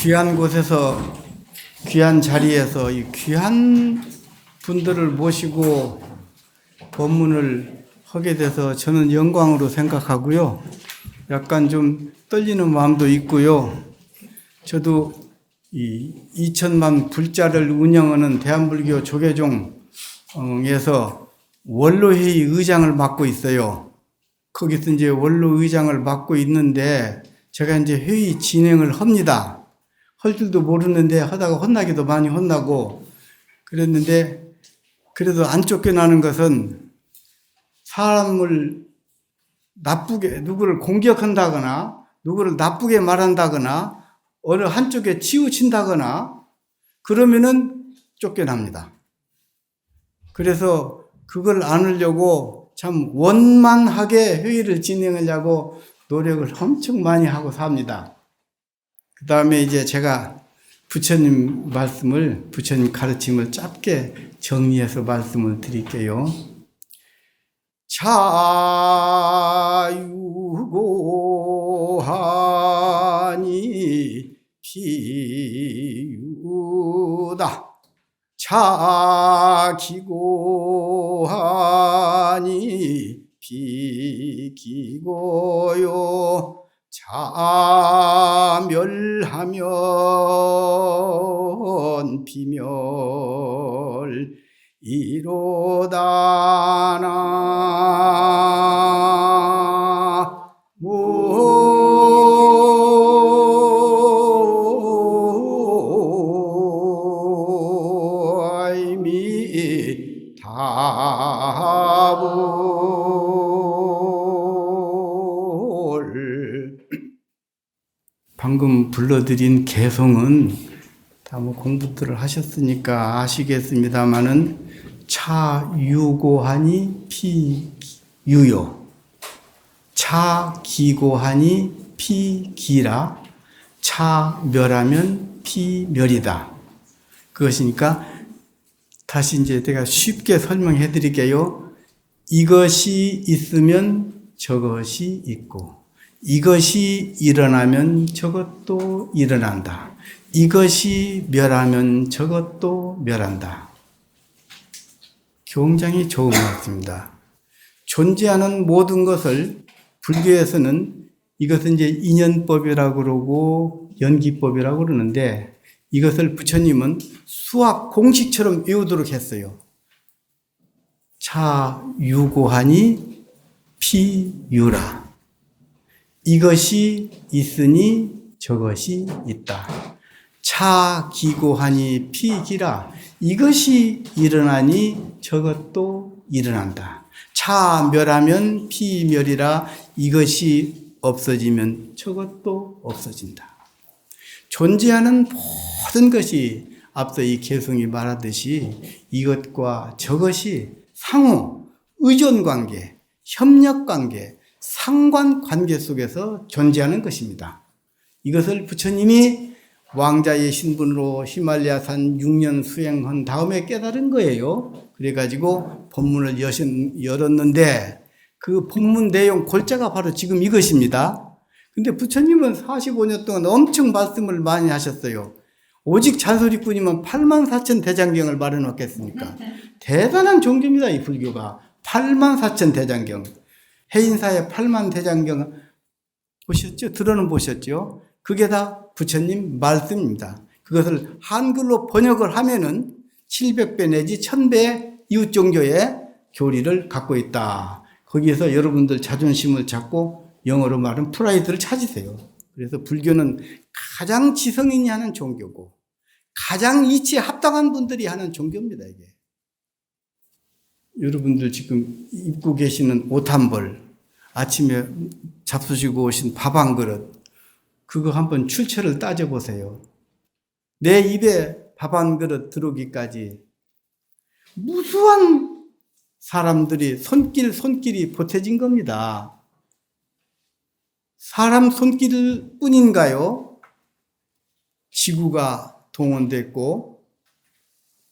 이 귀한 곳에서 귀한 자리에서 이 귀한 분들을 모시고 법문을 하게 돼서 저는 영광으로 생각하고요. 약간 좀 떨리는 마음도 있고요. 저도 이 2천만 불자를 운영하는 대한불교 조계종에서 원로회의 의장을 맡고 있어요. 거기서 이제 원로 의장을 맡고 있는데 제가 이제 회의 진행을 합니다. 할 줄도 모르는데 하다가 혼나기도 많이 혼나고 그랬는데 그래도 안 쫓겨나는 것은 사람을 나쁘게 누구를 공격한다거나 누구를 나쁘게 말한다거나 어느 한쪽에 치우친다거나 그러면은 쫓겨납니다. 그래서 그걸 안으려고 참 원만하게 회의를 진행하려고 노력을 엄청 많이 하고 삽니다. 그 다음에 이제 제가 부처님 말씀을, 부처님 가르침을 짧게 정리해서 말씀을 드릴게요. 자유고하니 피유다. 자기고하니 비기고요. 자멸하면 비멸 이로다 나 방금 불러드린 개성은 다 뭐 공부들을 하셨으니까 아시겠습니다마는 차유고하니 피유요. 차기고하니 피기라. 차멸하면 피멸이다. 그것이니까 다시 이제 제가 쉽게 설명해 드릴게요. 이것이 있으면 저것이 있고 이것이 일어나면 저것도 일어난다. 이것이 멸하면 저것도 멸한다. 굉장히 좋은 말씀입니다. 존재하는 모든 것을 불교에서는 이것은 이제 인연법이라고 그러고 연기법이라고 그러는데 이것을 부처님은 수학 공식처럼 외우도록 했어요. 차 유고하니 피유라. 이것이 있으니 저것이 있다. 차 기고하니 피기라. 이것이 일어나니 저것도 일어난다. 차 멸하면 피 멸이라. 이것이 없어지면 저것도 없어진다. 존재하는 모든 것이 앞서 이 개성이 말하듯이 이것과 저것이 상호, 의존 관계, 협력 관계, 상관 관계 속에서 존재하는 것입니다. 이것을 부처님이 왕자의 신분으로 히말라야산 6년 수행한 다음에 깨달은 거예요. 그래가지고 법문을 여신, 열었는데 그 법문 내용 골자가 바로 지금 이것입니다. 근데 부처님은 45년 동안 엄청 말씀을 많이 하셨어요. 오직 잔소리꾼이면 8만 4천 대장경을 말해놓겠습니까? 대단한 종교입니다, 이 불교가. 8만 4천 대장경. 해인사의 8만 대장경 보셨죠? 들어는 보셨죠? 그게 다 부처님 말씀입니다. 그것을 한글로 번역을 하면은 700배 내지 1000배 이웃 종교의 교리를 갖고 있다. 거기에서 여러분들 자존심을 잡고 영어로 말하면 프라이드를 찾으세요. 그래서 불교는 가장 지성인이 하는 종교고 가장 이치에 합당한 분들이 하는 종교입니다, 이게. 여러분들 지금 입고 계시는 옷 한 벌, 아침에 잡수시고 오신 밥 한 그릇, 그거 한번 출처를 따져보세요. 내 입에 밥 한 그릇 들어오기까지 무수한 사람들이 손길, 손길이 보태진 겁니다. 사람 손길 뿐인가요? 지구가 동원됐고,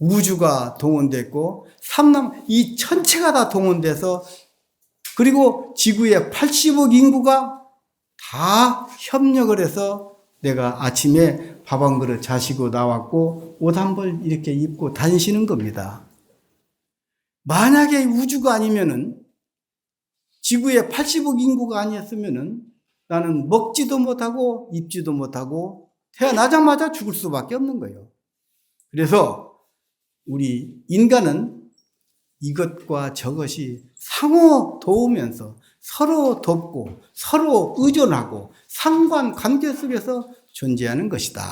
우주가 동원됐고, 삼남, 이 전체가 다 동원돼서, 그리고 지구의 80억 인구가 다 협력을 해서 내가 아침에 밥 한 그릇 자시고 나왔고 옷 한 벌 이렇게 입고 다니시는 겁니다. 만약에 우주가 아니면은 지구에 80억 인구가 아니었으면은 나는 먹지도 못하고 입지도 못하고 태어나자마자 죽을 수밖에 없는 거예요. 그래서 우리 인간은 이것과 저것이 상호 도우면서 서로 돕고 서로 의존하고 상관 관계 속에서 존재하는 것이다.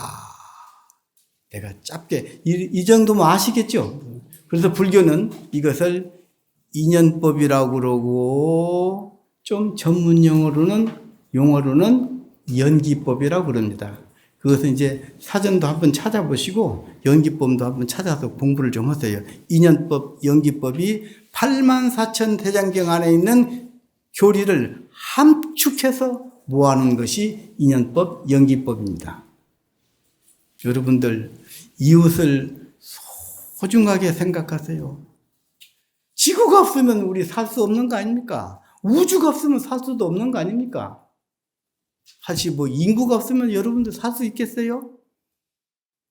내가 짧게 이, 이 정도면 아시겠죠? 그래서 불교는 이것을 인연법이라고 그러고 좀 전문 용어로는 용어로는 연기법이라고 그럽니다. 그것은 이제 사전도 한번 찾아보시고 연기법도 한번 찾아서 공부를 좀 하세요. 인연법, 연기법이 8만 4천 대장경 안에 있는 교리를 함축해서 모아놓은 것이 인연법, 연기법입니다. 여러분들 이웃을 소중하게 생각하세요. 지구가 없으면 우리 살 수 없는 거 아닙니까? 우주가 없으면 살 수도 없는 거 아닙니까? 사실 뭐 인구가 없으면 여러분들 살 수 있겠어요?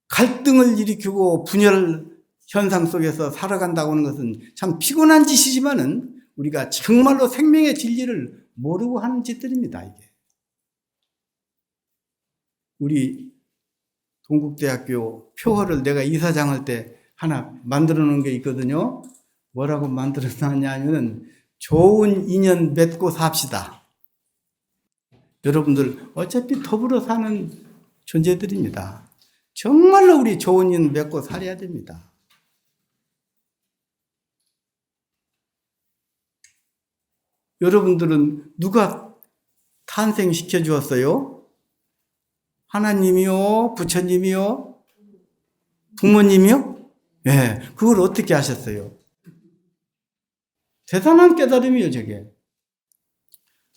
갈등을 일으키고 분열 현상 속에서 살아간다고 하는 것은 참 피곤한 짓이지만은 우리가 정말로 생명의 진리를 모르고 하는 짓들입니다, 이게. 우리 동국대학교 표어를 내가 이사장 할 때 하나 만들어 놓은 게 있거든요. 뭐라고 만들어 놨냐면은 좋은 인연 맺고 삽시다. 여러분들 어차피 더불어 사는 존재들입니다. 정말로 우리 좋은 인연 맺고 살아야 됩니다. 여러분들은 누가 탄생시켜 주었어요? 하나님이요? 부처님이요? 부모님이요? 예, 네, 그걸 어떻게 하셨어요? 대단한 깨달음이에요, 저게.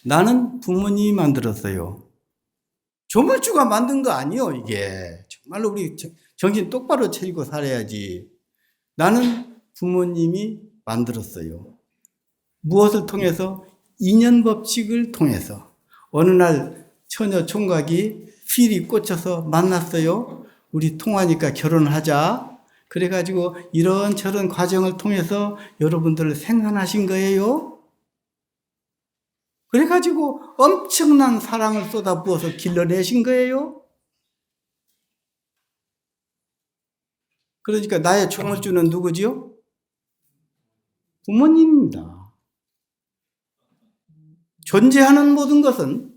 나는 부모님이 만들었어요. 조물주가 만든 거 아니요, 이게. 정말로 우리 정신 똑바로 차리고 살아야지. 나는 부모님이 만들었어요. 무엇을 통해서? 인연 법칙을 통해서. 어느 날 처녀 총각이 필이 꽂혀서 만났어요. 우리 통하니까 결혼하자. 그래가지고 이런저런 과정을 통해서 여러분들을 생산하신 거예요. 그래가지고 엄청난 사랑을 쏟아부어서 길러내신 거예요. 그러니까 나의 총을 주는 누구지요? 부모님입니다. 존재하는 모든 것은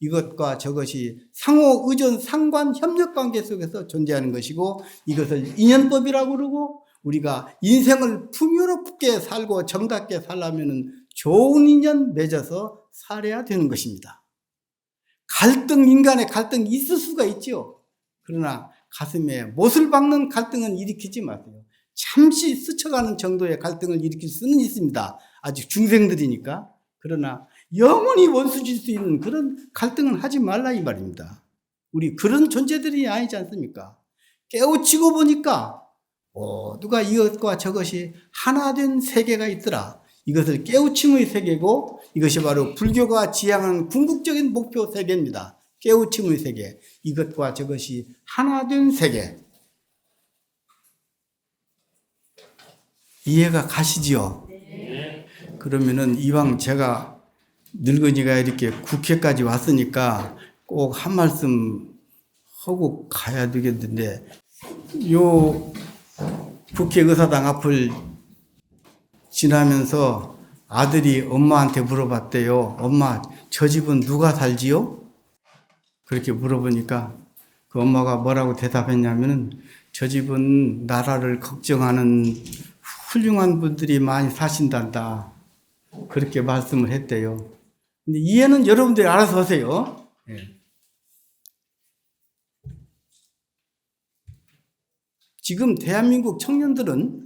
이것과 저것이 상호 의존 상관 협력 관계 속에서 존재하는 것이고 이것을 인연법이라고 그러고 우리가 인생을 풍요롭게 살고 정답게 살려면 좋은 인연 맺어서 살아야 되는 것입니다. 갈등, 인간의 갈등이 있을 수가 있죠. 그러나 가슴에 못을 박는 갈등은 일으키지 마세요. 잠시 스쳐가는 정도의 갈등을 일으킬 수는 있습니다. 아직 중생들이니까. 그러나 영원히 원수질 수 있는 그런 갈등은 하지 말라 이 말입니다. 우리 그런 존재들이 아니지 않습니까? 깨우치고 보니까 어, 누가 이것과 저것이 하나 된 세계가 있더라. 이것을 깨우침의 세계고 이것이 바로 불교가 지향하는 궁극적인 목표 세계입니다. 깨우침의 세계. 이것과 저것이 하나 된 세계. 이해가 가시지요? 그러면은 이왕 제가 늙은이가 이렇게 국회까지 왔으니까 꼭 한 말씀 하고 가야 되겠는데 요 국회 의사당 앞을 지나면서 아들이 엄마한테 물어봤대요. 엄마, 저 집은 누가 살지요? 그렇게 물어보니까 그 엄마가 뭐라고 대답했냐면은 저 집은 나라를 걱정하는 훌륭한 분들이 많이 사신단다. 그렇게 말씀을 했대요. 근데 이해는 여러분들이 알아서 하세요. 예. 지금 대한민국 청년들은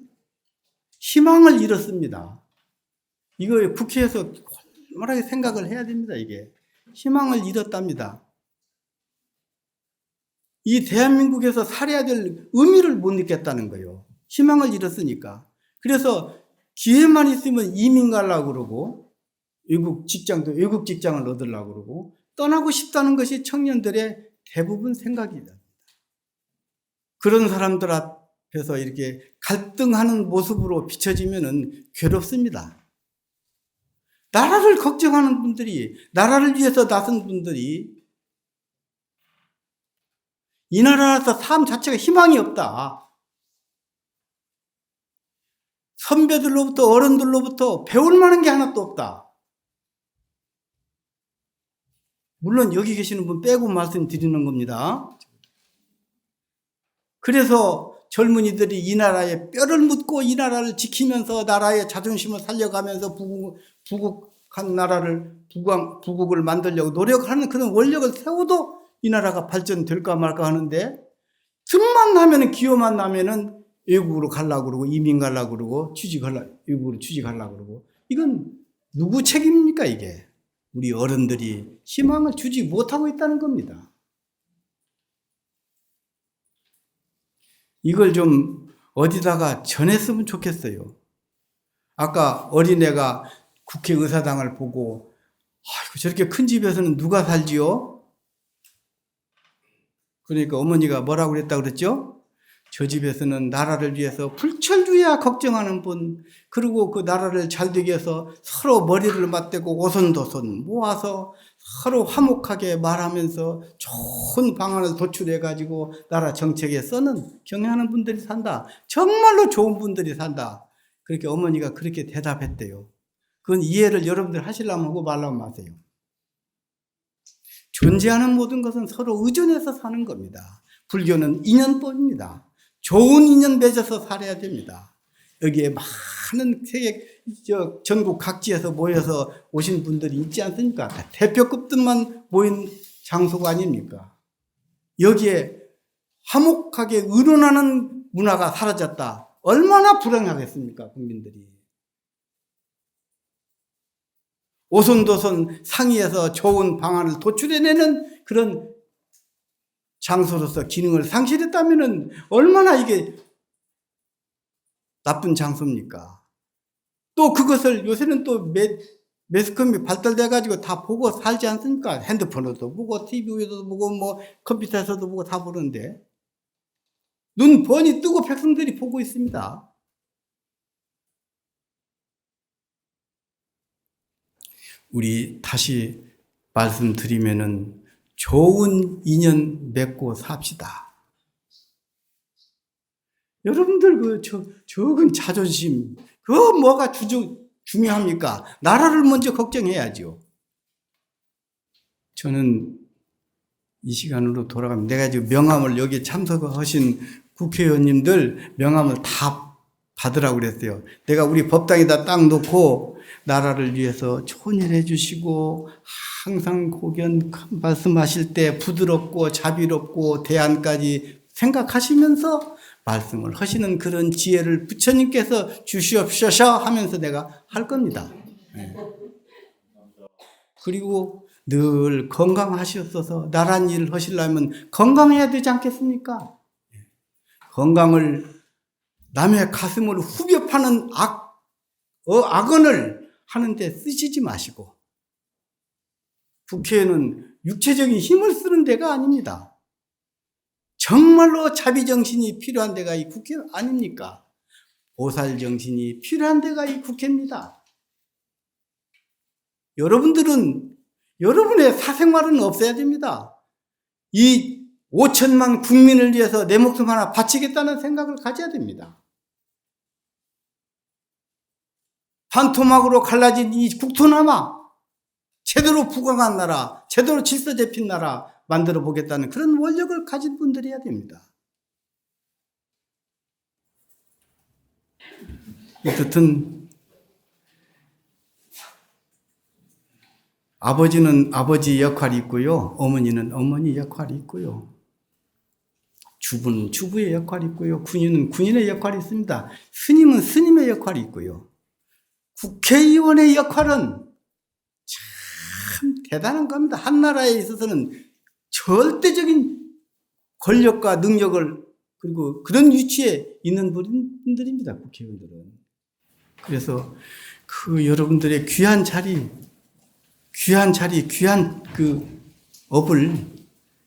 희망을 잃었습니다. 이거 국회에서 얼마나 생각을 해야 됩니다, 이게. 희망을 잃었답니다. 이 대한민국에서 살아야 될 의미를 못 느꼈다는 거예요. 희망을 잃었으니까. 그래서 기회만 있으면 이민 가려고 그러고, 외국 직장도 외국 직장을 얻으려고 그러고, 떠나고 싶다는 것이 청년들의 대부분 생각이다. 그런 사람들 앞 에서 이렇게 갈등하는 모습으로 비춰지면은 괴롭습니다. 나라를 걱정하는 분들이, 나라를 위해서 나선 분들이 이 나라에서 삶 자체가 희망이 없다. 선배들로부터 어른들로부터 배울 만한 게 하나도 없다. 물론 여기 계시는 분 빼고 말씀드리는 겁니다. 그래서 젊은이들이 이 나라에 뼈를 묻고 이 나라를 지키면서 나라의 자존심을 살려가면서 부국, 부국한 나라를, 부국, 부국을 만들려고 노력하는 그런 원력을 세워도 이 나라가 발전될까 말까 하는데 틈만 나면은 기회만 나면은 외국으로 가려고 그러고 이민 가려고 그러고 취직하려 외국으로 취직하려고 그러고 이건 누구 책임입니까 이게? 우리 어른들이 희망을 주지 못하고 있다는 겁니다. 이걸 좀 어디다가 전했으면 좋겠어요. 아까 어린애가 국회 의사당을 보고 아이고 저렇게 큰 집에서는 누가 살지요? 그러니까 어머니가 뭐라고 그랬다 그랬죠? 저 집에서는 나라를 위해서 불철주야 걱정하는 분, 그리고 그 나라를 잘 되게 해서 서로 머리를 맞대고 오손도손 모아서 서로 화목하게 말하면서 좋은 방안을 도출해가지고 나라 정책에 쓰는 경영하는 분들이 산다. 정말로 좋은 분들이 산다. 그렇게 어머니가 그렇게 대답했대요. 그건 이해를 여러분들 하시려면 하고 말라면 마세요. 존재하는 모든 것은 서로 의존해서 사는 겁니다. 불교는 인연법입니다. 좋은 인연 맺어서 살아야 됩니다. 여기에 많은 세계, 저, 전국 각지에서 모여서 오신 분들이 있지 않습니까? 대표급들만 모인 장소가 아닙니까? 여기에 화목하게 의논하는 문화가 사라졌다. 얼마나 불행하겠습니까, 국민들이. 오손도손 상의해서 좋은 방안을 도출해내는 그런 장소로서 기능을 상실했다면 얼마나 이게 나쁜 장소입니까? 또 그것을 요새는 또 매, 매스컴이 발달돼 가지고 다 보고 살지 않습니까? 핸드폰으로도 보고 TV에도 보고 뭐 컴퓨터에서도 보고 다 보는데 눈 번이 뜨고 백성들이 보고 있습니다. 우리 다시 말씀드리면은 좋은 인연 맺고 삽시다. 여러분들 그 저, 적은 자존심, 그 뭐가 주저, 중요합니까? 나라를 먼저 걱정해야죠. 저는 이 시간으로 돌아가면 내가 지금 명함을 여기 참석하신 국회의원님들 명함을 다 받으라고 그랬어요. 내가 우리 법당에다 딱 놓고 나라를 위해서 초일해 주시고 항상 고견 말씀하실 때 부드럽고 자비롭고 대안까지 생각하시면서 말씀을 하시는 그런 지혜를 부처님께서 주시옵소서 하면서 내가 할 겁니다. 네. 그리고 늘 건강하셨어서 나란 일을 하시려면 건강해야 되지 않겠습니까? 건강을 남의 가슴을 후벼 파는 악, 어, 악언을 하는데 쓰시지 마시고 국회에는 육체적인 힘을 쓰는 데가 아닙니다. 정말로 자비 정신이 필요한 데가 이 국회 아닙니까? 보살 정신이 필요한 데가 이 국회입니다. 여러분들은 여러분의 사생활은 없어야 됩니다. 이 5천만 국민을 위해서 내 목숨 하나 바치겠다는 생각을 가져야 됩니다. 반토막으로 갈라진 이 국토남아 제대로 부강한 나라, 제대로 질서 잡힌 나라 만들어 보겠다는 그런 원력을 가진 분들이어야 됩니다. 어쨌든 아버지는 아버지 역할이 있고요. 어머니는 어머니 역할이 있고요. 주부는 주부의 역할이 있고요. 군인은 군인의 역할이 있습니다. 스님은 스님의 역할이 있고요. 국회의원의 역할은 참 대단한 겁니다. 한 나라에 있어서는 절대적인 권력과 능력을 그리고 그런 위치에 있는 분들입니다. 국회의원들은. 그래서 그 여러분들의 귀한 자리, 귀한 자리, 귀한 그 업을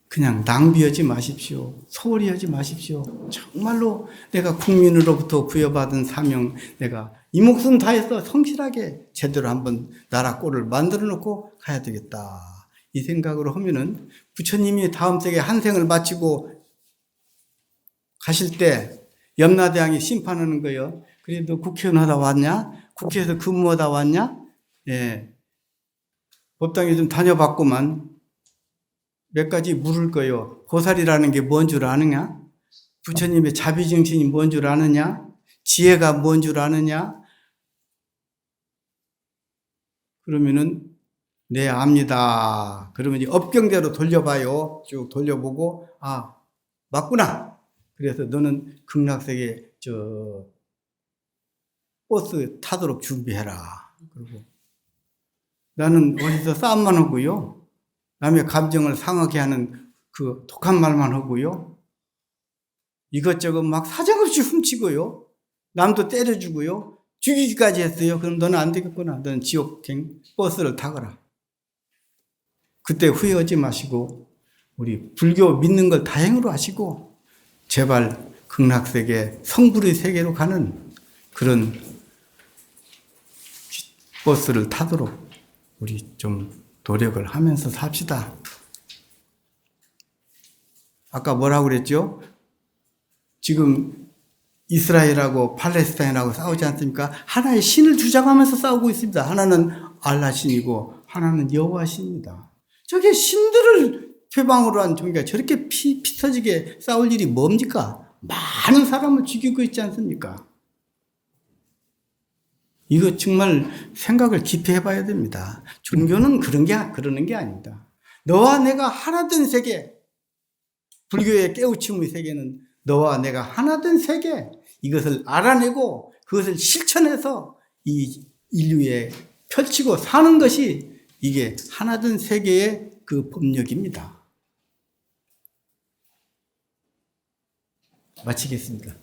그냥 낭비하지 마십시오. 소홀히 하지 마십시오. 정말로 내가 국민으로부터 부여받은 사명, 내가 이 목숨 다해서 성실하게 제대로 한번 나라 꼴을 만들어 놓고 가야 되겠다. 이 생각으로 하면은 부처님이 다음 세계 한 생을 마치고 가실 때 염라대왕이 심판하는 거예요. 그래도 국회의원 하다 왔냐? 국회에서 근무하다 왔냐? 예. 법당에 좀 다녀봤구만. 몇 가지 물을 거요. 보살이라는 게 뭔 줄 아느냐? 부처님의 자비정신이 뭔 줄 아느냐? 지혜가 뭔 줄 아느냐? 그러면은 네 압니다. 그러면 이제 업경대로 돌려봐요. 쭉 돌려보고 아 맞구나. 그래서 너는 극락세계 저 버스 타도록 준비해라. 그리고 나는 어디서 싸움만 하고요. 남의 감정을 상하게 하는 그 독한 말만 하고요. 이것저것 막 사정없이 훔치고요. 남도 때려주고요. 죽이기까지 했어요. 그럼 너는 안 되겠구나. 너는 지옥행 버스를 타거라. 그때 후회하지 마시고 우리 불교 믿는 걸 다행으로 하시고 제발 극락세계 성불의 세계로 가는 그런 버스를 타도록 우리 좀 노력을 하면서 삽시다. 아까 뭐라고 그랬죠? 지금 이스라엘하고 팔레스타인하고 싸우지 않습니까? 하나의 신을 주장하면서 싸우고 있습니다. 하나는 알라 신이고 하나는 여호와 신입니다. 저게 신들을 표방으로 한 종교가 저렇게 피, 피 터지게 싸울 일이 뭡니까? 많은 사람을 죽이고 있지 않습니까? 이거 정말 생각을 깊이 해봐야 됩니다. 종교는 그런 게, 그러는 게 아닙니다. 너와 내가 하나 된 세계, 불교의 깨우침의 세계는 너와 내가 하나 된 세계, 이것을 알아내고 그것을 실천해서 이 인류에 펼치고 사는 것이 이게 하나 된 세계의 그 법력입니다. 마치겠습니다.